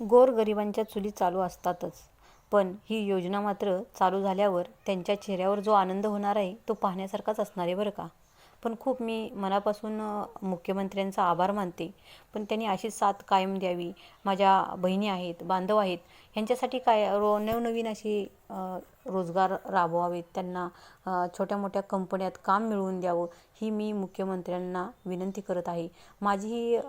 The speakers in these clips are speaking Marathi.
गोरगरिबांच्या चुली चालू असतातच. पण ही योजना मात्र चालू झाल्यावर त्यांच्या चेहऱ्यावर जो आनंद होणार आहे तो पाहण्यासारखाच असणार आहे बरं का? पण खूप मी मनापासून मुख्यमंत्र्यांचा आभार मानते. पण त्यांनी अशी साथ कायम द्यावी. माझ्या बहिणी आहेत बांधव आहेत ह्यांच्यासाठी काय रो नवनवीन अशी रोजगार राबवावेत त्यांना छोट्या मोठ्या कंपन्यात काम मिळवून द्यावं ही मी मुख्यमंत्र्यांना विनंती करत आहे. माझी ही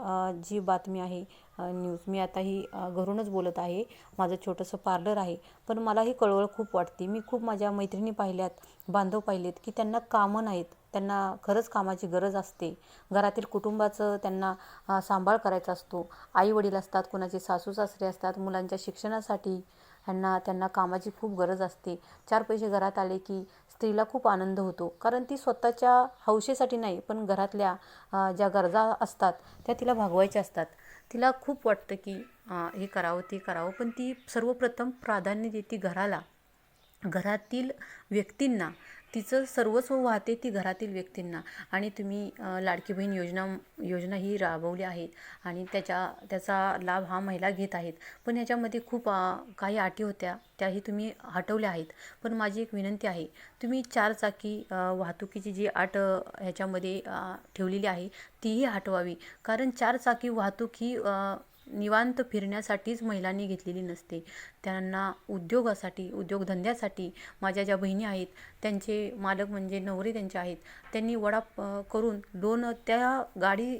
जी बातमी आहे न्यूज मी आता ही घरूनच बोलत आहे. माझं छोटंसं पार्लर आहे पण मला ही कळवळ खूप वाटते. मी खूप माझ्या मैत्रिणी पाहिल्यात बांधव पाहिलेत की त्यांना कामं नाहीत त्यांना खरंच कामाची गरज असते. घरातील कुटुंबाचं त्यांना सांभाळ करायचा असतो. आई वडील असतात कोणाचे सासू सासरे असतात मुलांच्या शिक्षणासाठी ह्यांना त्यांना कामाची खूप गरज असते. चार पैसे घरात आले की स्त्रीला खूप आनंद होतो. कारण ती स्वतःच्या हौशेसाठी नाही पण घरातल्या ज्या गरजा असतात त्या तिला भागवायच्या असतात. तिला खूप वाटतं की हे करावं ते करावं. पण ती सर्वप्रथम प्राधान्य देते घराला. घरातील व्यक्तींना. तिचं सर्वस्व वाहते ती घरातील व्यक्तींना. आणि तुम्ही लाडकी बहीण योजना योजना ही राबवली आहेत आणि त्याच्या त्याचा लाभ हा महिला घेत आहेत. पण ह्याच्यामध्ये खूप काही अटी होत्या त्याही तुम्ही हटवल्या आहेत. पण माझी एक विनंती आहे तुम्ही चार चाकी वाहतुकीची जी अट ह्याच्यामध्ये ठेवलेली आहे तीही हटवावी. कारण चार चाकी वाहतूक ही निवांत फिरण्यासाठीच महिलांनी घेतलेली नसते. त्यांना उद्योगासाठी उद्योगधंद्यासाठी माझ्या ज्या बहिणी आहेत त्यांचे मालक म्हणजे नवरे त्यांचे आहेत त्यांनी वडा करून लोन त्या गाडी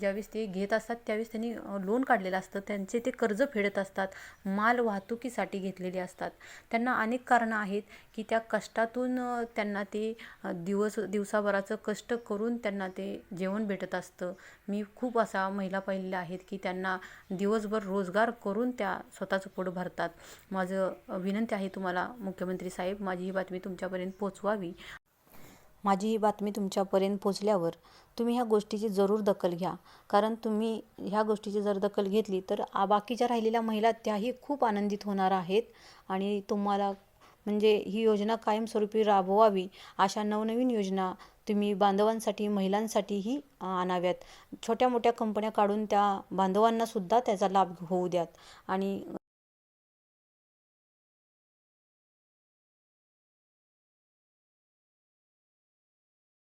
ज्यावेळेस ते घेत असतात त्यावेळेस त्यांनी लोन काढलेलं असतं. त्यांचे ते कर्ज फेडत असतात माल वाहतुकीसाठी घेतलेले असतात. त्यांना अनेक कारणं आहेत की त्या कष्टातून त्यांना ते दिवस दिवसाभराचं कष्ट करून त्यांना ते जेवण भेटत असतं. मी खूप असा महिला पाहिलेल्या आहेत की त्यांना दिवसभर रोजगार करून त्या स्वतःचं पोट भरतात. माझं विनंती आहे तुम्हाला मुख्यमंत्री साहेब माझी ही बातमी तुमच्यापर्यंत पोचवावी माझी ही बातमी तुमच्यापर्यंत पोचल्यावर तुम्ही ह्या गोष्टीची जरूर दखल घ्या. कारण तुम्ही ह्या गोष्टीची जर दखल घेतली तर आ बाकीच्या राहिलेल्या महिला त्याही खूप आनंदित होणार आहेत. आणि तुम्हाला म्हणजे ही योजना कायमस्वरूपी राबवावी अशा नवनवीन योजना तुम्ही बांधवांसाठी महिलांसाठीही आणाव्यात. छोट्या मोठ्या कंपन्या काढून त्या बांधवांनासुद्धा त्याचा लाभ होऊ द्यात. आणि